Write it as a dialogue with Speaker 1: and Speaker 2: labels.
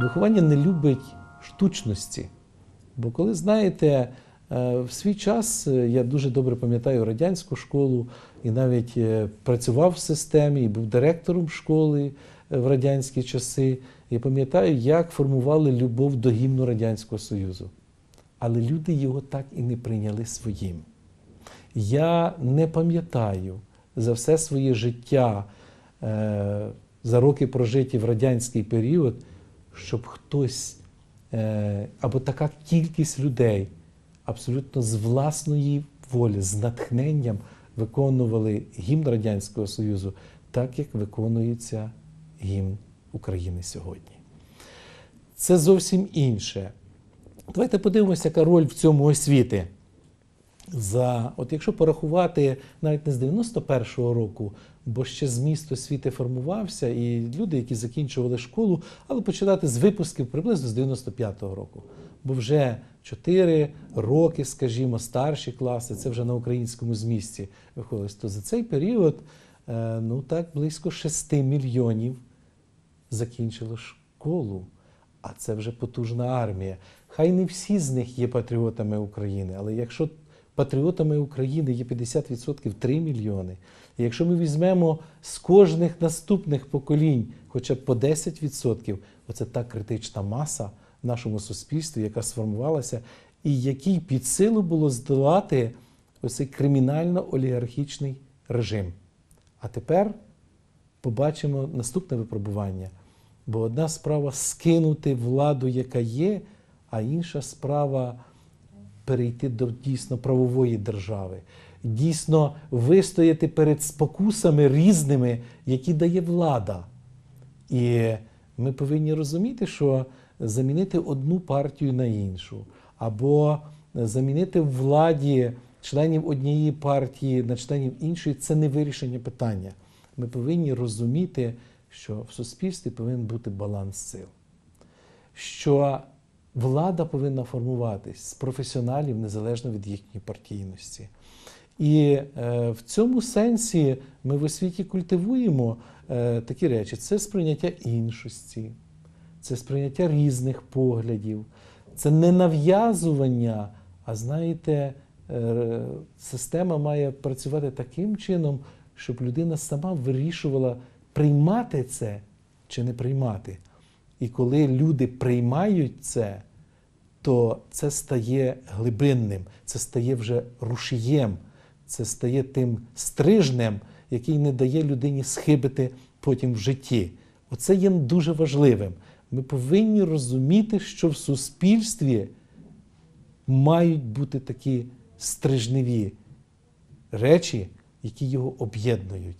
Speaker 1: Виховання не любить штучності. Бо коли знаєте, е, в свій час е, я дуже добре пам'ятаю радянську школу і навіть е, працював в системі і був директором школи в радянські часи. Я пам'ятаю, як формували любов до гімну Радянського Союзу. Але люди його так і не прийняли своїм. Я не пам'ятаю за все своє життя, за роки прожиті в радянський період, щоб хтось е, або така кількість людей абсолютно з власної волі, з натхненням виконували гімн Радянського Союзу, так як виконується гімн України сьогодні. Це зовсім інше. Давайте подивимося, яка роль в цьому освіти. За, от якщо порахувати навіть не з 91-го року, бо ще зміст освіти формувався, і люди, які закінчували школу, але починати з випусків приблизно з 95-го року. Бо вже 4 роки, скажімо, старші класи, це вже на українському змісті виходилось. То за цей період, е, ну так, близько 6 мільйонів закінчило школу. А це вже потужна армія. Хай не всі з них є патріотами України, але якщо патріотами України є 50% 3 мільйони, і якщо ми візьмемо з кожних наступних поколінь хоча б по 10%, оце та критична маса в нашому суспільстві, яка сформувалася, і якій під силу було здолати оцей кримінально-олігархічний режим. А тепер побачимо наступне випробування. Бо одна справа скинути владу, яка є, а інша справа перейти до дійсно правової держави, дійсно вистояти перед спокусами різними, які дає влада. І ми повинні розуміти, що замінити одну партію на іншу, або замінити владі членів однієї партії на членів іншої це не вирішення питання. Ми повинні розуміти, що в суспільстві повинен бути баланс сил, що влада повинна формуватись з професіоналів незалежно від їхньої партійності. І е, в цьому сенсі ми в освіті культивуємо е, такі речі: це сприйняття іншості, це сприйняття різних поглядів, це не нав'язування, а знаєте, е, система має працювати таким чином, щоб людина сама вирішувала, приймати це чи не приймати. І коли люди приймають це, то це стає глибинним, це стає вже рушієм, це стає тим стрижнем, який не дає людині схибити потім в житті. Оце є дуже важливим. Ми повинні розуміти, що в суспільстві мають бути такі стрижневі речі, які його об'єднують.